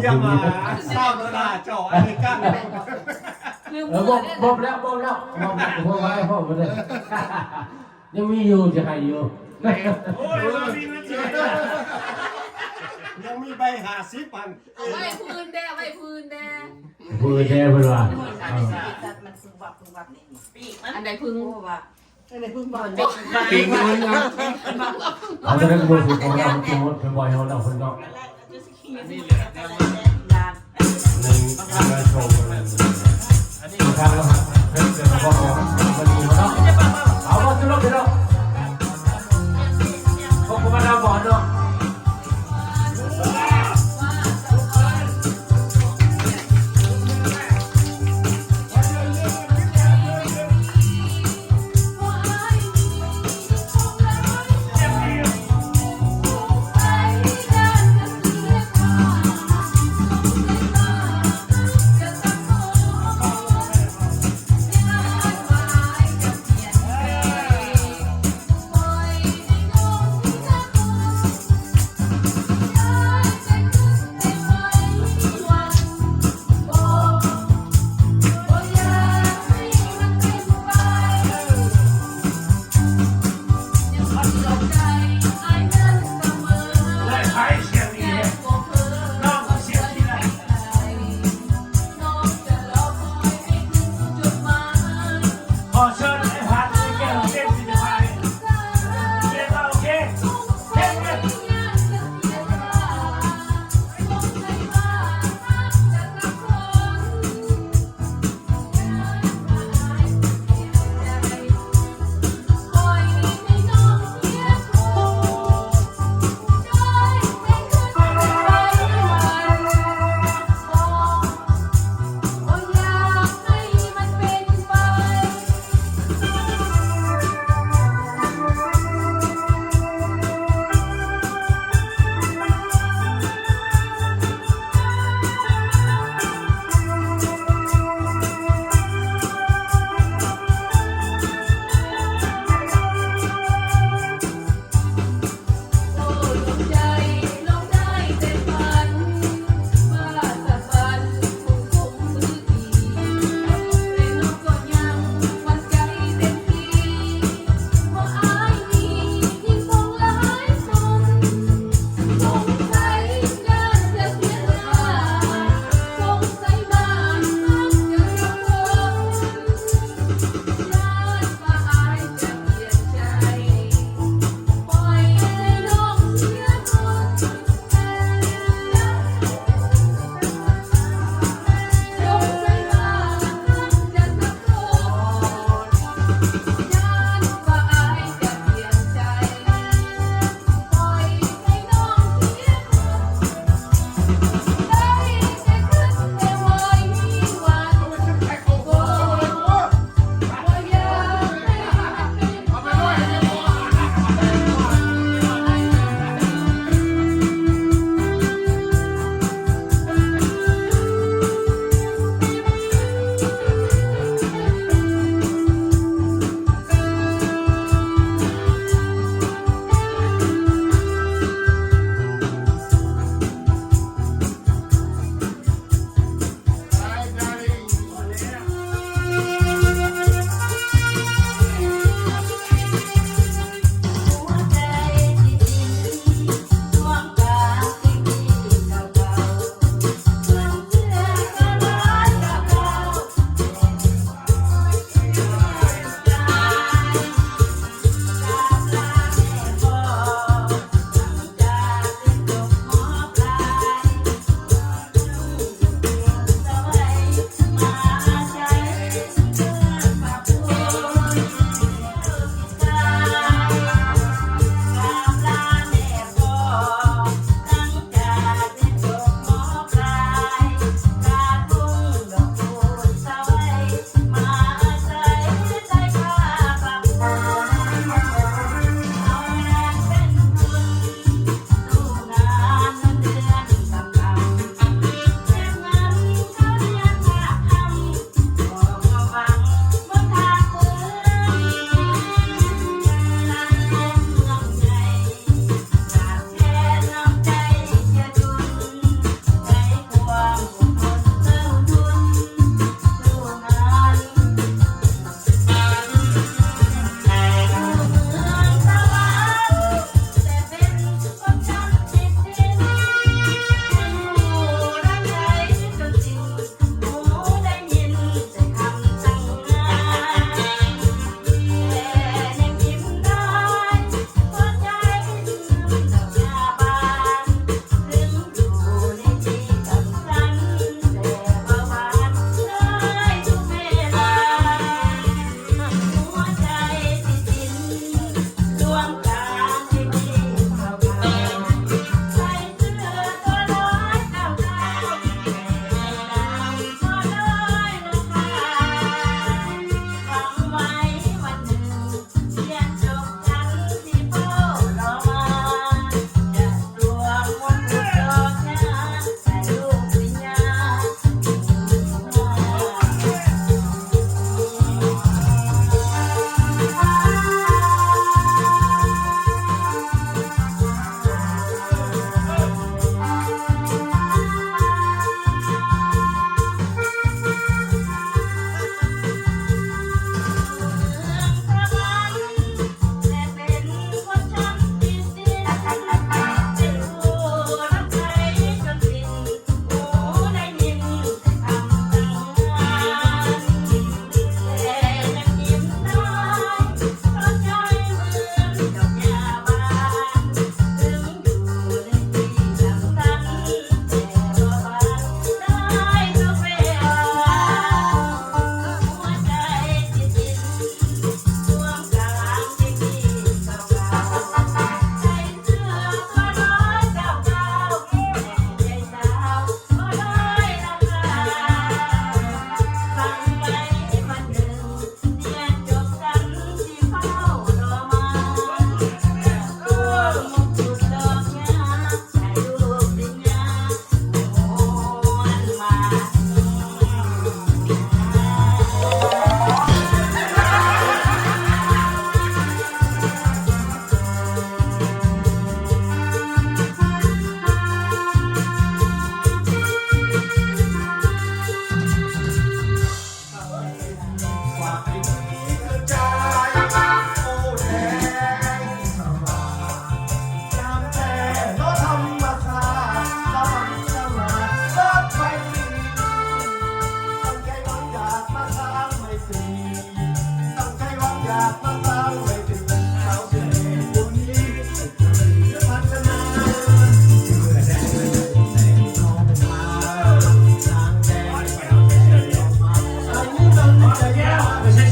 เที่ยงมมาเศร้าโดนาเจ้าอันนี้กั้นลืมเอมืออบอเยบอกแล้วบอกแล้วบอกบอกไว้พ่อมาเลยยังมีอยู่จะให้อยู่โอ้ยเรามีมันเจ๋งยังมีใบหาสิปันเอาไว้พื้นแดงไว้พื้นแดงพูดแท้เพื่อนว่ามันพึ่งวับพึ่งวับนี่ปีกมันอันใดพึ่งโอ้ว่าอะไรพึ่งบอลปีกมันนะเอาแต่นั้นมือถือของเราตัวเป็นบอยของเราคนก็ นี่เหลือแต่ว่านหนึ่งมาโชว์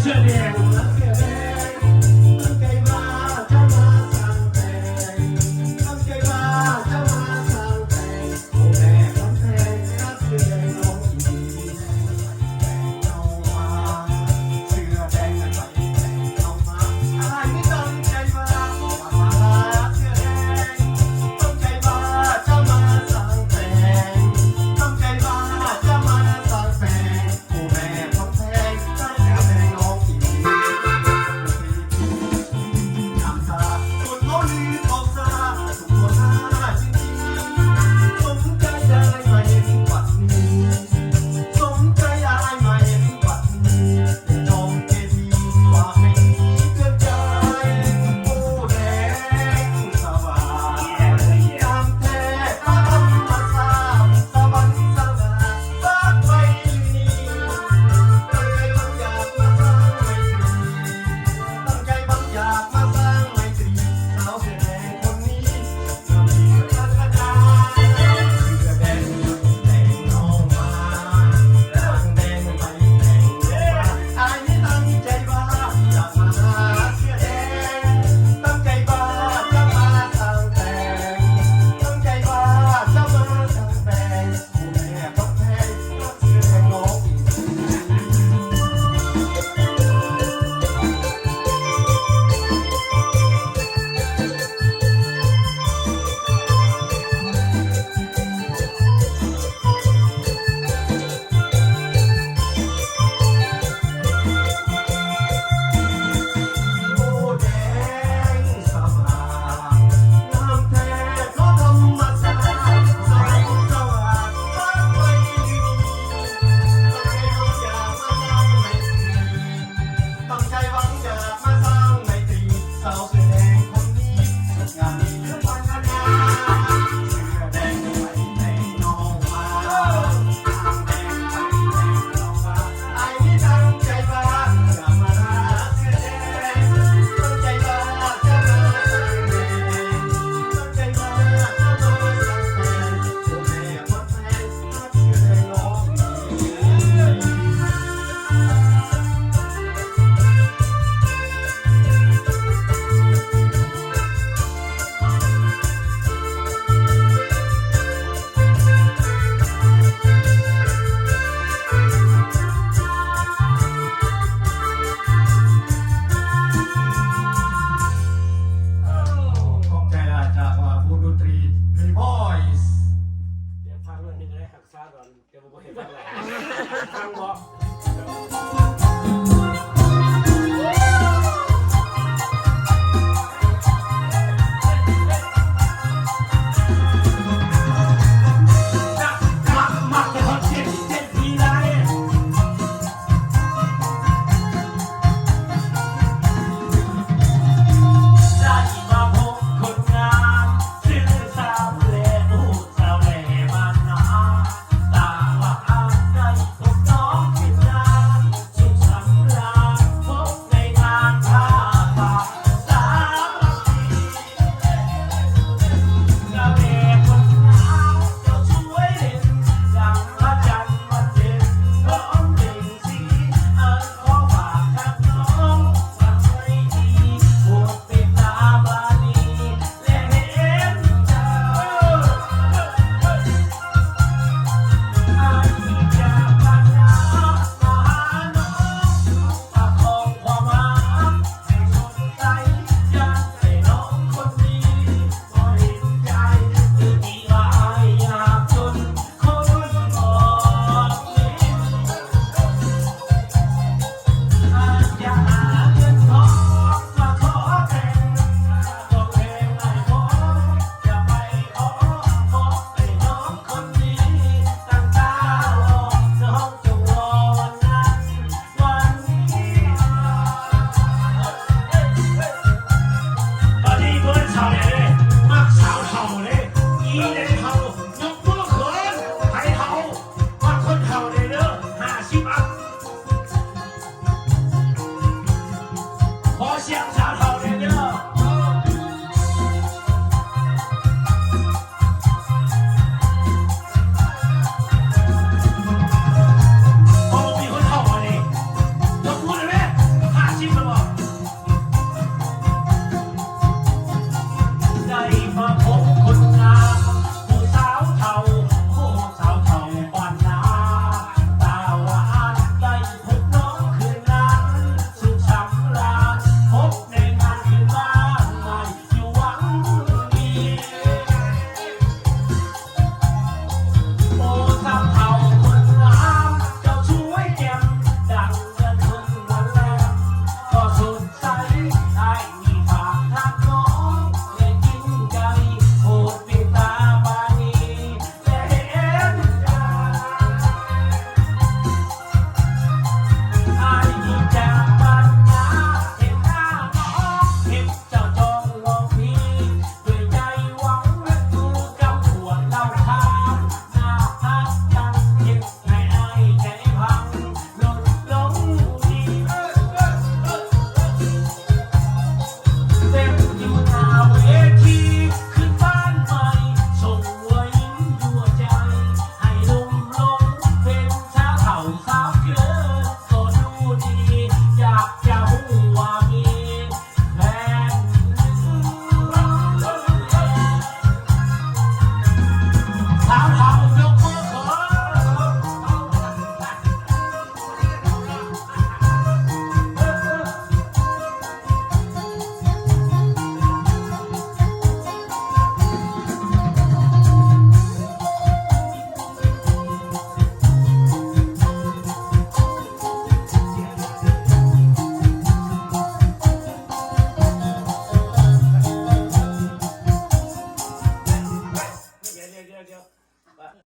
shut down. เดี๋ยวผมบ่เห็นบ้านหลังฟังบ่